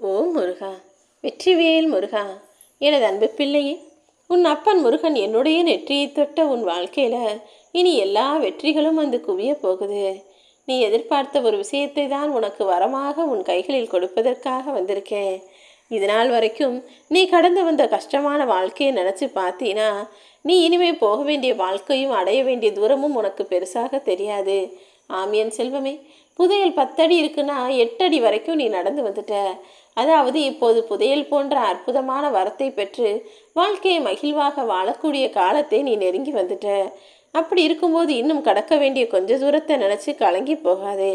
ஓ முருகா வெற்றிவேல் முருகா எனது அன்பு பிள்ளையே உன் அப்பன் முருகன் என்னுடைய நெற்றியை தொட்ட உன் வாழ்க்கையில் இனி எல்லா வெற்றிகளும் வந்து குவிய போகுது. நீ எதிர்பார்த்த ஒரு விஷயத்தை தான் உனக்கு வரமாக உன் கைகளில் கொடுப்பதற்காக வந்திருக்கேன் இது நாள் வரைக்கும் நீ கடந்து வந்த கஷ்டமான வாழ்க்கையை நினச்சி பார்த்தீனா நீ இனிமே போக வேண்டிய வாழ்க்கையும் அடைய வேண்டிய தூரமும் உனக்கு பெருசாக தெரியாது. ஆமியன் செல்வமே புதையல் பத்தடி இருக்குன்னா எட்டடி வரைக்கும் நீ நடந்து வந்துட்ட. அதாவது இப்போது புதையல் போன்ற அற்புதமான வரத்தை பெற்று வாழ்க்கையை மகிழ்வாக வாழக்கூடிய காலத்தை நீ நெருங்கி வந்துட்ட. அப்படி இருக்கும்போது இன்னும் கடக்க வேண்டிய கொஞ்ச தூரத்தை நினச்சி கலங்கி போகாதே.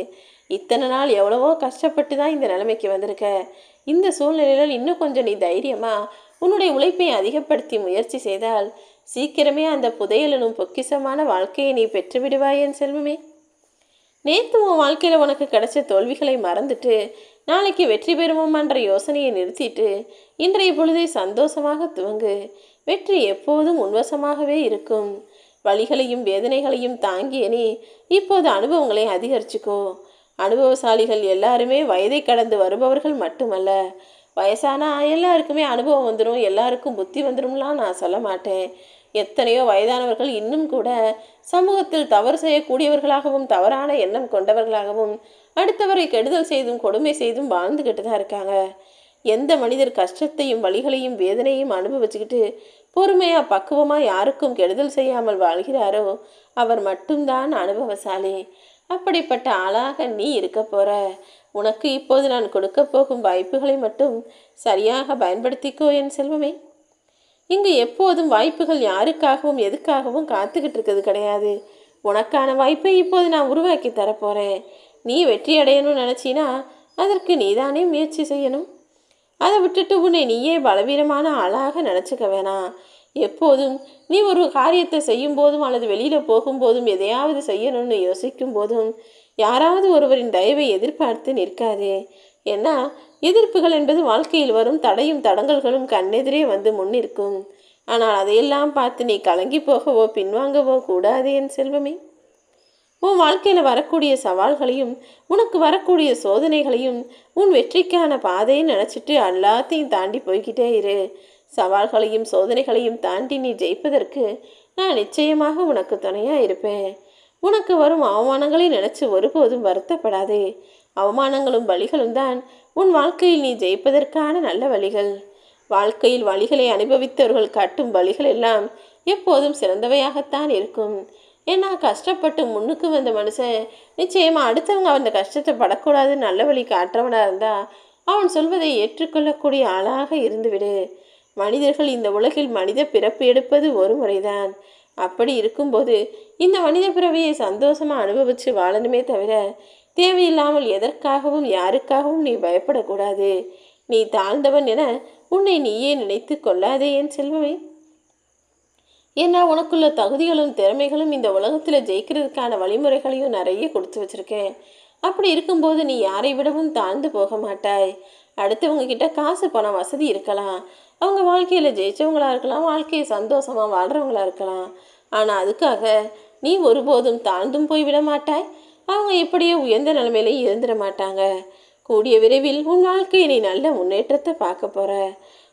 இத்தனை நாள் எவ்வளவோ கஷ்டப்பட்டு தான் இந்த நிலைமைக்கு வந்திருக்க. இந்த சூழ்நிலையில் இன்னும் கொஞ்சம் நீ தைரியமாக உன்னுடைய உழைப்பை அதிகப்படுத்தி முயற்சி செய்தால் சீக்கிரமே அந்த புதையலனும் பொக்கிசமான வாழ்க்கையை நீ பெற்றுவிடுவாய் என் செல்வமே. நேற்று உன் வாழ்க்கையில் உனக்கு கிடைச்ச தோல்விகளை மறந்துட்டு நாளைக்கு வெற்றி பெறுவோமான்ற யோசனையை நிறுத்திட்டு இன்றைய பொழுதை சந்தோஷமாக துவங்கு. வெற்றி எப்போதும் உன்வசமாகவே இருக்கும். வழிகளையும் வேதனைகளையும் தாங்கிய நீ இப்போது அனுபவங்களை அதிகரிச்சுக்கோ. அனுபவசாலிகள் எல்லாருமே வயதை கடந்து வருபவர்கள் மட்டுமல்ல. வயசானா எல்லாருக்குமே அனுபவம் வந்துடும் எல்லாருக்கும் புத்தி வந்துடும்லாம் நான் சொல்ல மாட்டேன். எத்தனையோ வயதானவர்கள் இன்னும் கூட சமூகத்தில் தவறு செய்யக்கூடியவர்களாகவும் தவறான எண்ணம் கொண்டவர்களாகவும் அடுத்தவரை கெடுதல் செய்தும் கொடுமை செய்தும் வாழ்ந்துக்கிட்டு தான் இருக்காங்க. எந்த மனிதர் கஷ்டத்தையும் வழிகளையும் வேதனையும் அனுபவிச்சுக்கிட்டு பொறுமையாக பக்குவமாக யாருக்கும் கெடுதல் செய்யாமல் வாழ்கிறாரோ அவர் மட்டும்தான் அனுபவசாலி. அப்படிப்பட்ட ஆளாக நீ இருக்க போற. உனக்கு இப்போது நான் கொடுக்க போகும் வாய்ப்புகளை மட்டும் சரியாக பயன்படுத்திக்கோ என் செல்வமே. இங்கு எப்போதும் வாய்ப்புகள் யாருக்காகவும் எதுக்காகவும் காத்துக்கிட்டு இருக்கிறது கிடையாது. உனக்கான வாய்ப்பை இப்போது நான் உருவாக்கி தரப்போகிறேன் நீ வெற்றி அடையணும்னு நினச்சினா அதற்கு நீதானே முயற்சி செய்யணும்? அதை விட்டுட்டு உன்னை நீயே பலவீனமான ஆளாக நினச்சிக்க வேணாம். எப்போதும் நீ ஒரு காரியத்தை செய்யும் போதும் அல்லது வெளியில் போகும்போதும் எதையாவது செய்யணும்னு யோசிக்கும் போதும் யாராவது ஒருவரின் தயவை எதிர்பார்த்து நிற்காதே. ஏன்னா எதிர்ப்புகள் என்பது வாழ்க்கையில் வரும் தடையும் தடங்கல்களும் கண்ணெதிரே வந்து முன்னிற்கும். ஆனால் அதையெல்லாம் பார்த்து நீ கலங்கி போகவோ பின்வாங்கவோ கூடாது என் செல்வமே. உன் வாழ்க்கையில் வரக்கூடிய சவால்களையும் உனக்கு வரக்கூடிய சோதனைகளையும் உன் வெற்றிக்கான பாதையை நினச்சிட்டு எல்லாத்தையும் தாண்டி போய்கிட்டே இரு. சவால்களையும் சோதனைகளையும் தாண்டி நீ ஜெயிப்பதற்கு நான் நிச்சயமாக உனக்கு துணையாக இருப்பேன். உனக்கு வரும் அவமானங்களை நினச்சி ஒருபோதும் வருத்தப்படாதே. அவமானங்களும் வழிகளும் தான் உன் வாழ்க்கையில் நீ ஜெயிப்பதற்கான நல்ல வழிகள். வாழ்க்கையில் வழிகளை அனுபவித்தவர்கள் காட்டும் வழிகள் எல்லாம் எப்போதும் சிறந்தவையாகத்தான் இருக்கும். ஏன்னா கஷ்டப்பட்டு முன்னுக்கு வந்த மனுஷன் நிச்சயமாக அடுத்தவங்க அந்த கஷ்டத்தை படக்கூடாது நல்ல வழி காட்டுறவனாக இருந்தால் அவன் சொல்வதை ஏற்றுக்கொள்ளக்கூடிய ஆளாக இருந்துவிடு. மனிதர்கள் இந்த உலகில் மனித பிறப்பு எடுப்பது ஒரு முறைதான். அப்படி இருக்கும்போது இந்த மனித பிறவியை சந்தோஷமாக அனுபவித்து வாழணுமே தவிர தேவையில்லாமல் எதற்காகவும் யாருக்காகவும் நீ பயப்படக்கூடாது. நீ தாழ்ந்தவன் என உன்னை நீயே நினைத்து கொள்ளாதே என் செல்வமே. ஏன்னா உனக்குள்ள தகுதிகளும் திறமைகளும் இந்த உலகத்தில் ஜெயிக்கிறதுக்கான வழிமுறைகளையும் நிறைய கொடுத்து வச்சுருக்கேன். அப்படி இருக்கும்போது நீ யாரை விடவும் தாழ்ந்து போக மாட்டாய். அடுத்தவங்க கிட்ட காசு பணம் வசதி இருக்கலாம். அவங்க வாழ்க்கையில் ஜெயிச்சவங்களா இருக்கலாம் வாழ்க்கையை சந்தோஷமாக வாழ்கிறவங்களா இருக்கலாம். ஆனால் அதுக்காக நீ ஒருபோதும் தாழ்ந்தும் போய்விட மாட்டாய். அவங்க எப்படியோ உயர்ந்த நிலைமையிலையும் இருந்துட மாட்டாங்க. கூடிய விரைவில் உன் வாழ்க்கையை நீ நல்ல முன்னேற்றத்தை பார்க்க போகிற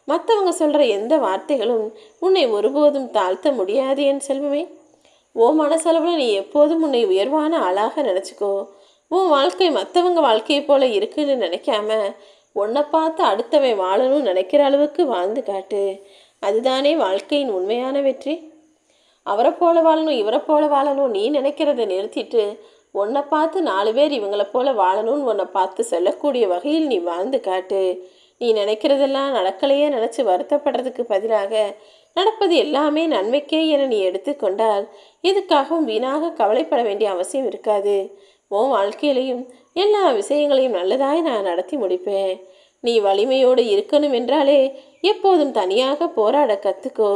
மற்றவங்க சொல்கிற எந்த வார்த்தைகளும் உன்னை ஒருபோதும் தாழ்த்த முடியாது என் செல்வமே. ஓ மனசளவில் நீ எப்போதும் உன்னை உயர்வான ஆளாக நினச்சிக்கோ. உன் வாழ்க்கை மற்றவங்க வாழ்க்கையை போல இருக்குன்னு நினைக்காம உன்னை பார்த்து அடுத்தவன் வாழணும்னு நினைக்கிற அளவுக்கு வாழ்ந்து காட்டு. அதுதானே வாழ்க்கையின் உண்மையான வெற்றி. அவரை போல வாழணும் இவரை போல வாழணும் நீ நினைக்கிறத நிறுத்திட்டு உன்னை பார்த்து நாலு பேர் இவங்கள போல வாழணும்னு உன்னை பார்த்து சொல்லக்கூடிய வகையில் நீ வாழ்ந்து காட்டு. நீ நினைக்கிறதெல்லாம் நடக்கலையே நினச்சி வருத்தப்படுறதுக்கு பதிலாக நடப்பது எல்லாமே நன்மைக்கே என நீ எடுத்துக்கொண்டால் எதுக்காகவும் வீணாக கவலைப்பட வேண்டிய அவசியம் இருக்காது. உன் வாழ்க்கையிலையும் எல்லா விஷயங்களையும் நல்லதாய் நான் நடத்தி முடிப்பேன். நீ வலிமையோடு இருக்கணும் என்றாலே எப்போதும் தனியாக போராட கற்றுக்கோ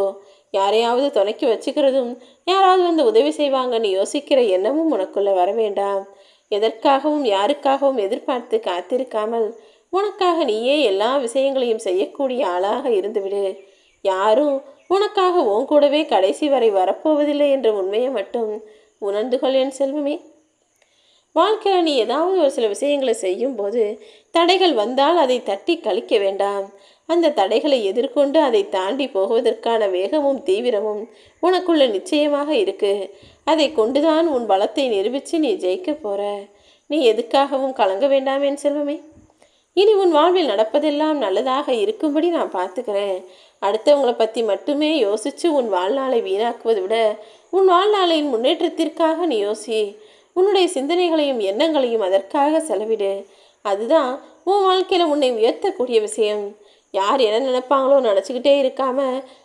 யாரையாவது துணைக்கி வச்சுக்கிறதும் யாராவது வந்து உதவி செய்வாங்கன்னு யோசிக்கிற எண்ணமும் உனக்குள்ளே வர வேண்டாம். எதற்காகவும் யாருக்காகவும் எதிர்பார்த்து காத்திருக்காமல் உனக்காக நீயே எல்லா விஷயங்களையும் செய்யக்கூடிய ஆளாக இருந்துவிடு. யாரும் உனக்காக உன் கூடவே கடைசி வரை வரப்போவதில்லை என்ற உண்மையை மட்டும் உணர்ந்து கொள் என் செல்வமே. வாழ்க்கையில் நீ ஏதாவது ஒரு சில விஷயங்களை செய்யும்போது தடைகள் வந்தால் அதை தட்டி கழிக்க வேண்டாம். அந்த தடைகளை எதிர்கொண்டு அதை தாண்டி போவதற்கான வேகமும் தீவிரமும் உனக்குள்ள நிச்சயமாக இருக்கு. அதை கொண்டுதான் உன் பலத்தை நிரூபித்து நீ ஜெயிக்க போற. நீ எதுக்காகவும் கலங்க வேண்டாம் என் செல்வமே. இனி உன் வாழ்வில் நடப்பதெல்லாம் நல்லதாக இருக்கும்படி நான் பார்த்துக்கிறேன். அடுத்தவங்களை பற்றி மட்டுமே யோசித்து உன் வாழ்நாளை வீணாக்குவதை விட உன் வாழ்நாளின் முன்னேற்றத்திற்காக நீ யோசி. உன்னுடைய சிந்தனைகளையும் எண்ணங்களையும் அதற்காக செலவிடு. அதுதான் உன் வாழ்க்கையில் உன்னை உயர்த்தக்கூடிய விஷயம். யார் என்ன நினைப்பாங்களோ நினச்சிக்கிட்டே இருக்காம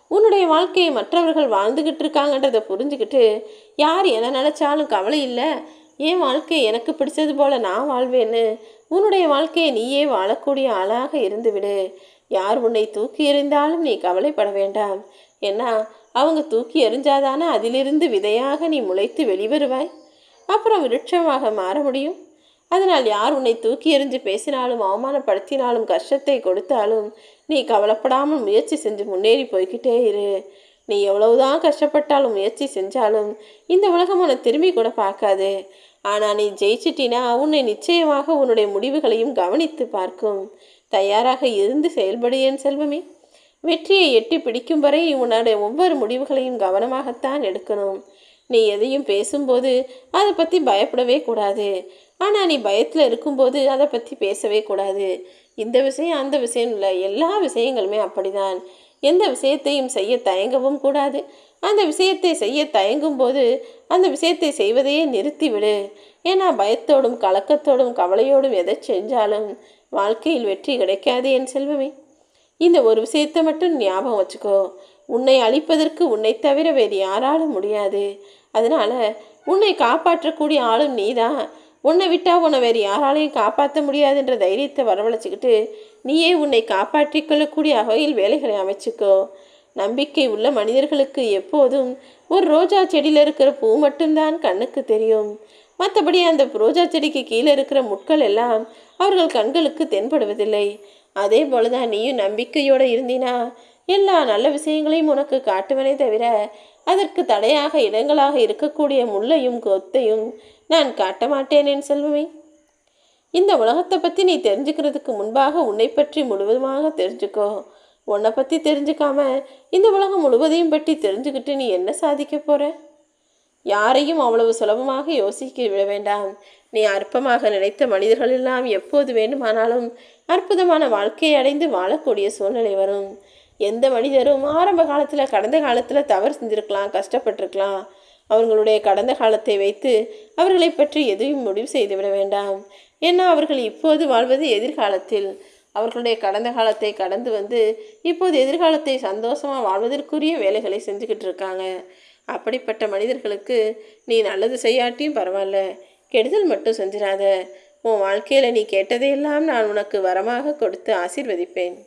உன்னுடைய வாழ்க்கையை மற்றவர்கள் வாழ்ந்துக்கிட்டு இருக்காங்கன்றதை புரிஞ்சுக்கிட்டு யார் என்ன நினச்சாலும் கவலை இல்லை. என் வாழ்க்கை எனக்கு பிடிச்சது போல நான் வாழ்வேன்னு உன்னுடைய வாழ்க்கையை நீயே வாழக்கூடிய ஆளாக இருந்துவிடு யார் உன்னை தூக்கி எறிந்தாலும் நீ கவலைப்பட வேண்டாம். ஏன்னா அவங்க தூக்கி எறிஞ்சாதானே அதிலிருந்து விதையாக நீ முளைத்து வெளிவருவாய். அப்புறம் விருட்சமாக மாற முடியும். அதனால் யார் உன்னை தூக்கி எறிஞ்சு பேசினாலும் அவமானப்படுத்தினாலும் கஷ்டத்தை கொடுத்தாலும் நீ கவலைப்படாமல் முயற்சி செஞ்சு முன்னேறி போய்கிட்டே இரு. நீ எவ்வளவுதான் கஷ்டப்பட்டாலும் முயற்சி செஞ்சாலும் இந்த உலகம் உன்னை திரும்பி கூட பார்க்காது. ஆனால் நீ ஜெயிச்சிட்டினா உன்னை நிச்சயமாக உன்னுடைய முடிவுகளையும் கவனித்து பார்க்கும். தயாராக இருந்து செயல்படு என் செல்வமே. வெற்றியை எட்டி பிடிக்கும் வரை உன்னுடைய ஒவ்வொரு முடிவுகளையும் கவனமாகத்தான் எடுக்கணும். நீ எதையும் பேசும்போது அதை பற்றி பயப்படவே கூடாது. ஆனால் நீ பயத்தில் இருக்கும்போது அதை பற்றி பேசவே கூடாது. இந்த விஷயம் அந்த விஷயம் இல்லை. எல்லா விஷயங்களுமே அப்படிதான். எந்த விஷயத்தையும் செய்ய தயங்கவும் கூடாது. அந்த விஷயத்தை செய்ய தயங்கும் போது அந்த விஷயத்தை செய்வதையே நிறுத்திவிடு. ஏன்னா பயத்தோடும் கலக்கத்தோடும் கவலையோடும் எதை செஞ்சாலும் வாழ்க்கையில் வெற்றி கிடைக்காது என் செல்வமே. இந்த ஒரு விஷயத்தை மட்டும் ஞாபகம் வச்சுக்கோ. உன்னை அழிப்பதற்கு உன்னை தவிர வேறு யாராலும் முடியாது. அதனால் உன்னை காப்பாற்றக்கூடிய ஆளும் நீதான். உன்னை விட்டால் உன்னை வேறு யாராலையும் காப்பாற்ற முடியாதுன்ற தைரியத்தை வரவழைச்சிக்கிட்டு நீயே உன்னை காப்பாற்றிக் கொள்ளக்கூடிய வகையில் வேலைகளை அமைச்சுக்கோ. நம்பிக்கை உள்ள மனிதர்களுக்கு எப்போதும் ஒரு ரோஜா செடியில் இருக்கிற பூ மட்டும்தான் கண்ணுக்கு தெரியும். மற்றபடி அந்த ரோஜா செடிக்கு கீழே இருக்கிற முட்கள் எல்லாம் அவர்கள் கண்களுக்கு தென்படுவதில்லை. அதே போலதான் நீயும் நம்பிக்கையோடு இருந்தினா எல்லா நல்ல விஷயங்களையும் உனக்கு காட்டுவனே தவிர அதற்கு தடையாக இடங்களாக இருக்கக்கூடிய முள்ளையும் கொத்தையும் நான் காட்ட மாட்டேன் என் செல்வமே. இந்த உலகத்தை பற்றி நீ தெரிஞ்சுக்கிறதுக்கு முன்பாக உன்னை பற்றி முழுவதுமாக தெரிஞ்சுக்கோ. உன்னை பற்றி தெரிஞ்சுக்காம இந்த உலகம் முழுவதையும் பற்றி தெரிஞ்சுக்கிட்டு நீ என்ன சாதிக்க போகிற யாரையும் அவ்வளவு சுலபமாக யோசிக்க விட வேண்டாம். நீ அற்பமாக நினைத்த மனிதர்கள் எல்லாம் எப்போது வேண்டுமானாலும் அற்புதமான வாழ்க்கையை அடைந்து வாழக்கூடிய சூழ்நிலை வரும். எந்த மனிதரும் ஆரம்ப காலத்தில் கடந்த காலத்தில் தவறு செஞ்சுருக்கலாம் கஷ்டப்பட்டிருக்கலாம். அவர்களுடைய கடந்த காலத்தை வைத்து அவர்களை பற்றி எதையும் முடிவு செய்துவிட வேண்டாம். ஏன்னா அவர்கள் இப்போது வாழ்வது எதிர்காலத்தில். அவர்களுடைய கடந்த காலத்தை கடந்து வந்து இப்போது எதிர்காலத்தை சந்தோஷமாக வாழ்வதற்குரிய வேலைகளை செஞ்சுக்கிட்டு இருக்காங்க. அப்படிப்பட்ட மனிதர்களுக்கு நீ நல்லது செய்யாட்டியும் பரவாயில்ல. கெடுதல் மட்டும் செஞ்சிடாத உன் வாழ்க்கையில் நீ கேட்டதையெல்லாம் நான் உனக்கு வரமாக கொடுத்து ஆசிர்வதிப்பேன்.